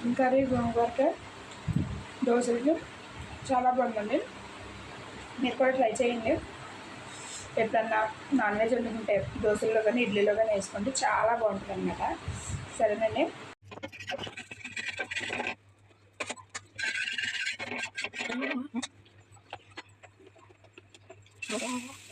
Chicken curry గోంగూరక దోశలు. చాలా బాగుందండి. మీరు కూడా ట్రై చేయండి. ఎప్పుడన్నా నాన్ వెజ్ వండుకుంటే దోశల్లో కానీ ఇడ్లీలో కానీ వేసుకుంటే చాలా బాగుంటుంది అనమాట సరేనండి. రాత్రి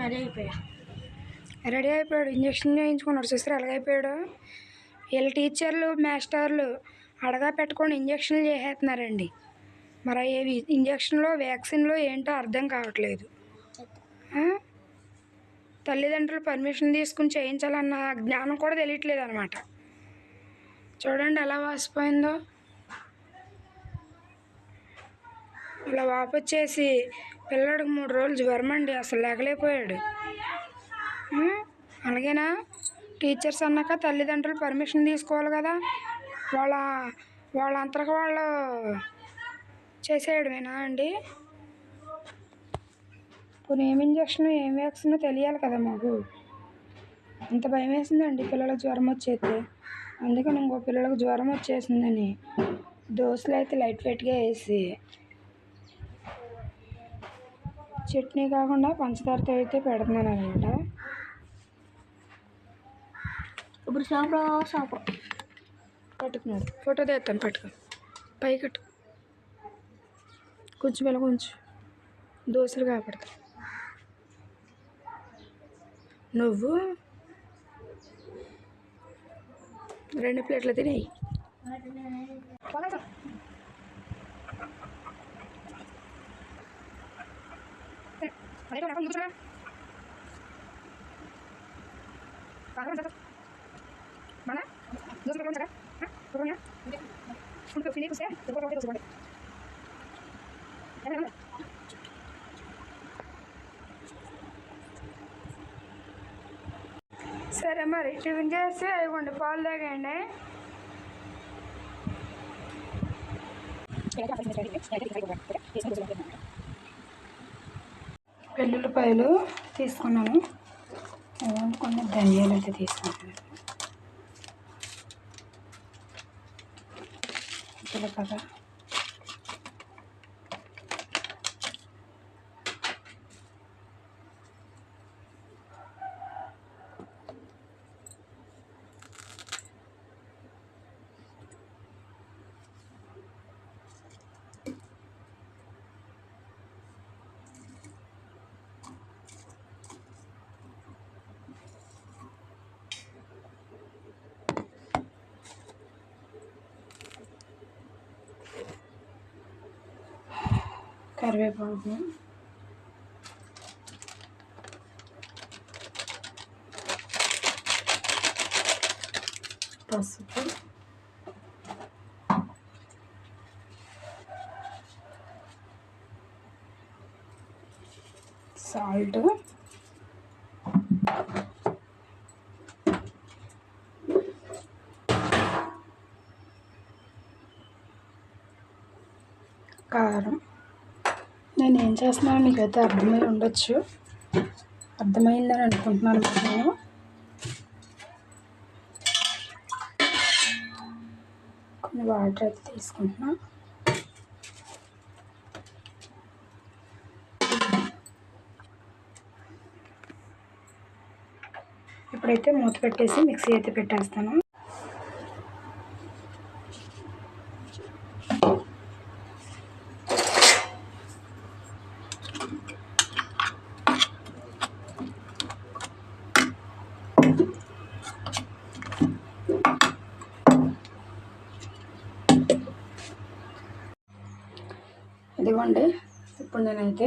రెడీ అయిపోయా? రెడీ అయిపోయాడు. ఇంజక్షన్ చేయించుకున్నాడు సిస్టర్ ఎలాగైపోయాడు వీళ్ళ టీచర్లు మాస్టర్లు అడగా పెట్టుకొని ఇంజక్షన్లు చేసేస్తున్నారండి. మరి ఏవి ఇంజక్షన్లో వ్యాక్సిన్లో ఏంటో అర్థం కావట్లేదు. తల్లిదండ్రులు పర్మిషన్ తీసుకుని చేయించాలన్న జ్ఞానం కూడా తెలియట్లేదు అనమాట చూడండి ఎలా వాసిపోయిందో. ఇలా వాపొచ్చేసి పిల్లడికి మూడు రోజులు జ్వరం అండి అసలు లేకలేకపోయాడు అలాగేనా? టీచర్స్ అన్నాక తల్లిదండ్రులు పర్మిషన్ తీసుకోవాలి కదా. వాళ్ళ వాళ్ళంతరకు వాళ్ళు చేసేయడమేనా అండి? కొన్ని ఏం ఇంజక్షన్ ఏం వ్యాక్సిన్ తెలియాలి కదా మాకు. అంత భయం వేసిందండి పిల్లలకు జ్వరం వచ్చేస్తే. అందుకని ఇంకో పిల్లలకు జ్వరం వచ్చేసిందని దోశలు అయితే లైట్ వెయిట్గా వేసి చట్నీ కాకుండా పంచదారతో అయితే పెడుతున్నాను అనమాట ఇప్పుడు షాప్లో షాప్ పట్టుకున్నాడు. ఫోటో తీస్తాను పట్టుకో. పై కట్టు. కొంచెం ఇలా కొంచెం దోశలు కాపడతాయి నువ్వు రెండు ప్లేట్లు తినేయి mana dos సరే మరి టిఫిన్ చేసి ఇవ్వండి పాలు తాగండి వెల్లుల్లిపాయలు తీసుకున్నాను కొన్ని ధనియాలు అయితే తీసుకుంటున్నాను జీలకర్ర. కరివేపాకు. పసుపు. సాల్ట్. కారం. నేను ఏం చేస్తున్నానో మీకైతే అర్థమై ఉండొచ్చు. అర్థమైందని అనుకుంటున్నాను నేను. కొన్ని వాటర్ అయితే తీసుకుంటున్నా. ఇప్పుడైతే మూత పెట్టేసి మిక్సీ అయితే పెట్టేస్తాను. ఇదిగోండి ఇప్పుడు నేనైతే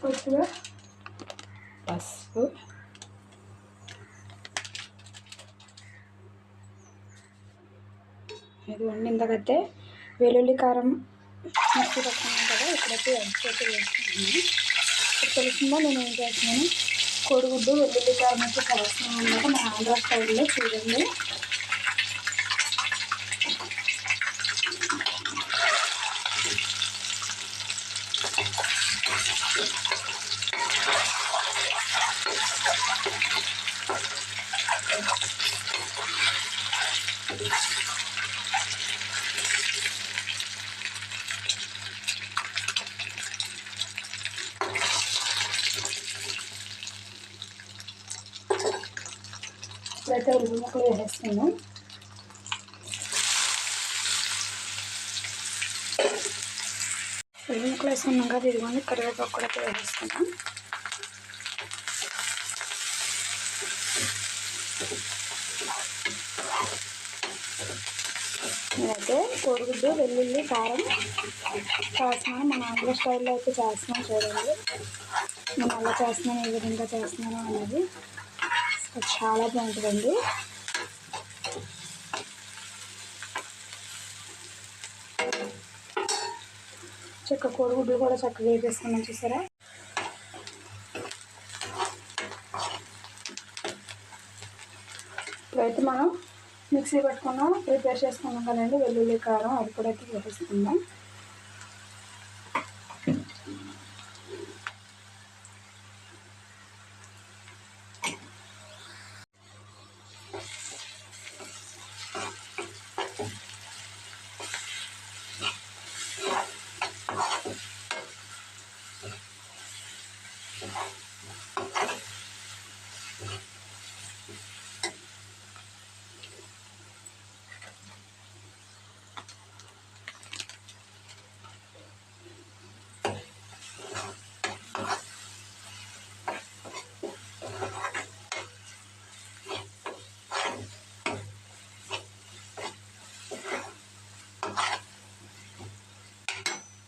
కొద్దిగా పసుపు ఇది ఇంతకైతే వెల్లుల్లి కారం మిక్సీ పట్టుకున్నాను కదా ఇప్పుడైతే ఎగ్స్ అయితే ఇప్పుడు తెలిసిందా నేను ఏం చేస్తున్నాను? కోడిగుడ్డు వెల్లుల్లి కారం అయితే కలుస్తున్నాను అన్నమాట. మా ఆంధ్ర స్టైల్లో చూడండి ఇప్పుడైతే ఉల్లి ముక్కలు వేసేస్తున్నాను వేసుకున్నాం కదా ఇదిగోండి కరివేపాకు కూడా అయితే నేనైతే కోడిగుడ్డు వెల్లుల్లి కారం చేస్తున్నాను మన ఆంధ్ర స్టైల్లో అయితే చేస్తున్నాను చూడండి. నేను అలా చేస్తున్నాను ఏ విధంగా చేస్తున్నాను అనేది చాలా బాగుంటుందండి. చక్క కోడిగుడ్లు కూడా చక్కగా వేపేసుకున్నాం చూసారా? ఇప్పుడైతే మనం మిక్సీ పెట్టుకున్నాం ప్రిపేర్ చేసుకున్నాం కదండి వెల్లుల్లి కారం అది కూడా అయితే వేసేసుకుందాం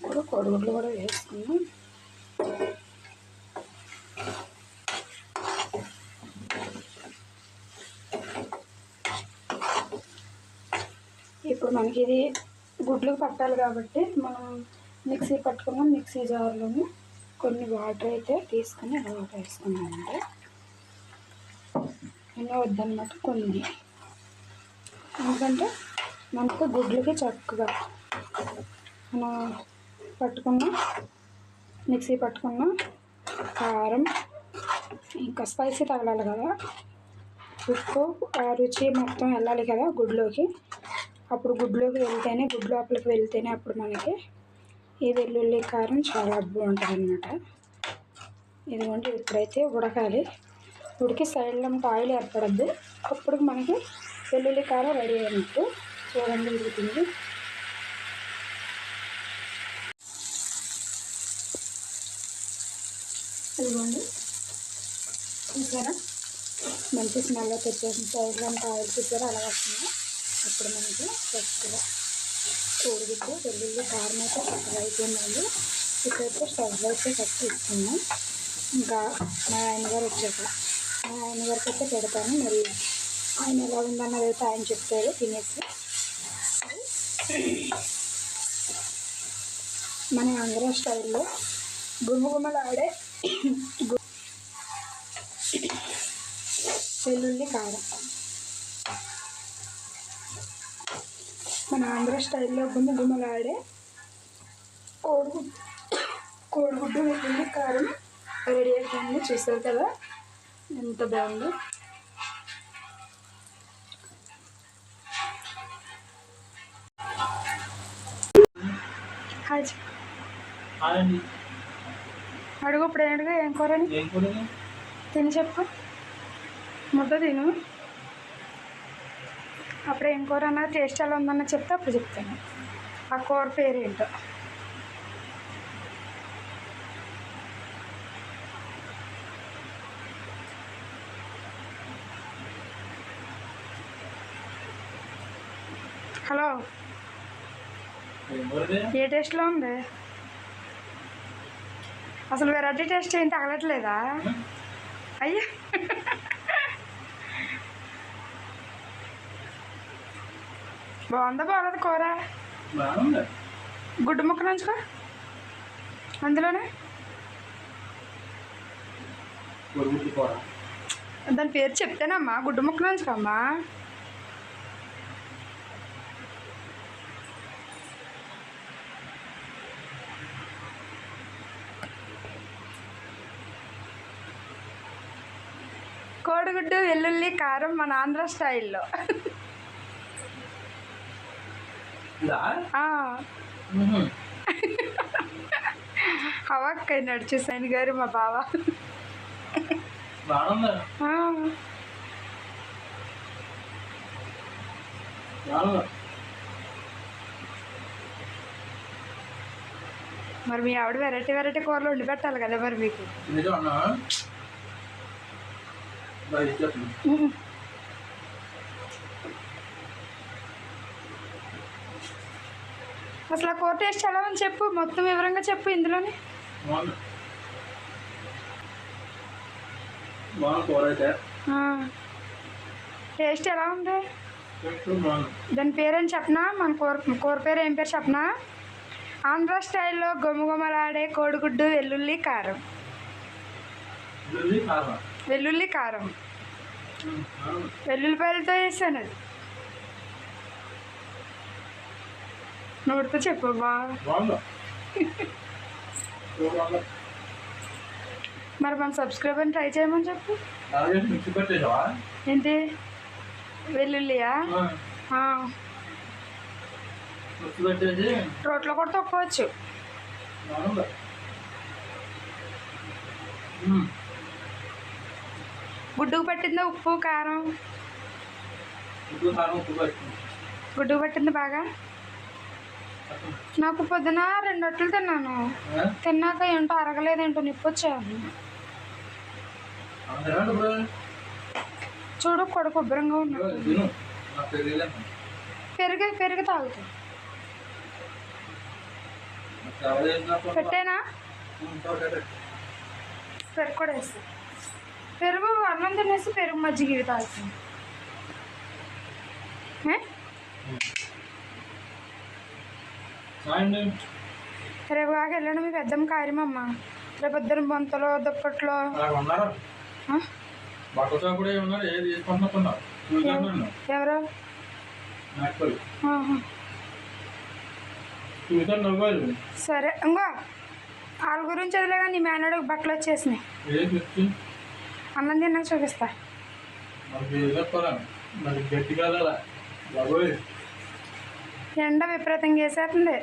ఇప్పుడు కోడిగుడ్లు కూడా వేసుకున్నాం. ఇప్పుడు మనకి ఇది గుడ్లు పట్టాలి కాబట్టి మనం మిక్సీ పట్టుకున్నాం మిక్సీ జార్లోని కొన్ని వాటర్ అయితే తీసుకుని అలా వేసుకున్నామంటే ఎన్నో వద్దన్నమాట కొన్ని. ఎందుకంటే మనకు గుడ్లకి చక్కగా మనం పట్టుకున్న మిక్సీ పట్టుకున్న కారం ఇంకా స్పైసీ తగలాలి కదా. ఉప్పు ఆ రుచి మొత్తం వెళ్ళాలి కదా గుడ్లోకి. అప్పుడు గుడ్లోకి వెళ్తేనే గుడ్ లోపలికి వెళ్తేనే అప్పుడు మనకి ఈ వెల్లుల్లి కారం చాలా బాగుంటుంది అనమాట ఇదిగోండి ఇప్పుడైతే ఉడకాలి. ఉడికి సైడ్లో ఆయిల్ ఏర్పడద్దు. అప్పుడు మనకి వెల్లుల్లి కారం రెడీ అయినట్టు చూడండి ఉడుకుతుంది చూసారా? మంచి స్మెల్ అయితే వచ్చేసింది. సైడ్లో అంతా ఆయిల్ చూసారా? అలా వస్తుంది. ఇప్పుడు మనకి చక్కగా కోడిగుడ్డు వెల్లుల్లి కారం అయితే చక్కగా అయిపోయిందండి. ఇక్కడైతే స్టవ్ అయితే ఫస్ట్ ఇస్తున్నాం. ఇంకా మా ఆయన గారు వచ్చాక మా ఆయన గారికి అయితే పెడతాను. మరి ఆయన ఎలా ఉందన్నది అయితే ఆయన చెప్తారు. తినేసి. మన ఆంధ్ర స్టైల్లో గుమ గుమ్మలు ఆడే వెల్లుల్లి కారం. మన ఆంధ్ర స్టైల్లో గుమగుమలాడే కోడిగుడ్డు కోడిగుడ్డు వెల్లుల్లి కారం రెడీ అయిపోయింది. చూసారు కదా? ఎంత బాగుందో. హాయ్. హాయ్ అండి. అడుగు ఇప్పుడు అడుగు? ఏం కూరని ఏం కూరని తిని చెప్పు. ముద్ద తిను. అప్పుడు ఏం కూర అన్నా టేస్ట్ ఎలా ఉందన్న చెప్తే అప్పుడు చెప్తాను. ఆ కూర పేరు ఏంటో హలో. ఏ టేస్ట్లో ఉంది? అసలు వెరైటీ టేస్ట్ ఏం తగలట్లేదా? అయ్యా. బాగుందా బాగోదు కూర? గుడ్డు ముక్క నుంచుకో. అందులోనే? దాని పేరు చెప్తేనమ్మా గుడ్డు ముక్క నుంచుకోమ్మా కోడిగుడ్డు వెల్లుల్లి కారం మన ఆంధ్ర స్టైల్లో. ఇదా ఆ, మ్మ్. హవాక్కై నడిచే సైన్ గారు మా బావ. మరి మీ ఆవిడ వెరైటీ వెరైటీ కూరలు వండి పెట్టాలి కదా మరి మీకు నిజం అన్నా బాగా ఇచ్చేస్తుంది ఉమ్. అసలు ఆ కూర టేస్ట్ ఎలా ఉంది చెప్పు మొత్తం వివరంగా చెప్పు ఇందులోనే. టేస్ట్ ఎలా ఉంది? దాని పేరేం చెప్పనా? మన కూర కూర పేరు ఏం పేరు చెప్పనా? ఆంధ్ర స్టైల్లో గుమగుమలాడే కోడిగుడ్డు వెల్లుల్లి కారం. వెల్లుల్లి కారం. వెల్లుల్లిపాయలతో వేసాను అది నోటితో చెప్పు బా బాగుంది కూర బాగుంది? మరి మన సబ్స్క్రైబర్ని ట్రై చేయమని చెప్పు. ఏంటి? వెల్లుల్లియా? రోట్లో కూడా తొక్కవచ్చు. గుడ్డుకు పట్టిందా ఉప్పు కారం? ఉప్పు పట్టింది. గుడ్డుకు పట్టింది బాగా? నాకు పొద్దున రెండు రొట్టెలు తిన్నాను. తిన్నాక ఏంటో అరగలేదేంటో నిప్పు వచ్చాను చూడు కొడుకు ఉబ్బరంగా ఉన్నాడు పెరుగు పెరుగు తాగుతాం పెట్టేనా. పెరుగు కూడా వేస్తా పెరుగు అన్నం తినేసి పెరుగు మజ్జిగ ఇవి తాగుతాం. ఏ? రాయండి రేపు కాక వెళ్ళండి మీ పెద్దమ్మ కార్యమమ్మ రేపు ఇద్దరు బొంతలో దుప్పట్లో. ఎవరు? సరే ఇంకో వాళ్ళ గురించి వదిలేగా నీ మేనడుకు బట్టలు వచ్చేసినాయి. అన్నం తిన్నాక చూపిస్తా. ఎండ విపరీతంగా వేసేస్తుంది.